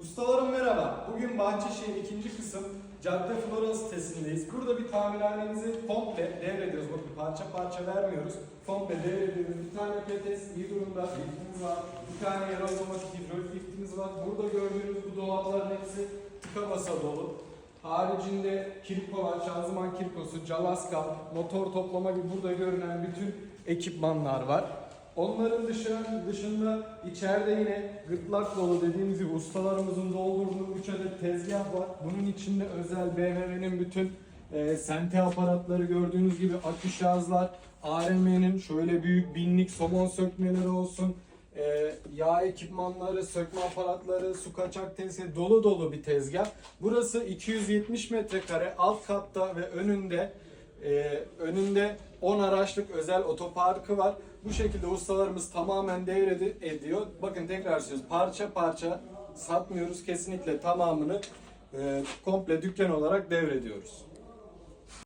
Ustalarım merhaba. Bugün Bahçeşehir ikinci kısım Cadde Flora sitesindeyiz. Burada bir tamirhanemizi komple devrediyoruz. Bakın parça parça vermiyoruz. Komple devrediyoruz. Bir tane petes iyi durumda liftimiz var. Bir tane yer otomatik hidrolik liftimiz var. Burada gördüğünüz bu dolapların hepsi tıka basa dolu. Haricinde kirko var, şanzıman kirkosu, calaskal, motor toplama gibi burada görünen bütün ekipmanlar var. Onların dışında, dışında içeride yine gırtlak dolu dediğimiz gibi ustalarımızın doldurduğu 3 adet tezgah var. Bunun içinde özel BMW'nin bütün e, sente aparatları gördüğünüz gibi akü şarjlar, ARM'nin şöyle büyük binlik somon sökmeleri olsun, e, yağ ekipmanları, sökme aparatları, su kaçak tezgah dolu dolu bir tezgah. Burası 270 metrekare alt katta ve önünde ee, önünde 10 araçlık özel otoparkı var. Bu şekilde ustalarımız tamamen devredi ediyor. Bakın tekrar söylüyoruz. Parça parça satmıyoruz. Kesinlikle tamamını e, komple dükkan olarak devrediyoruz.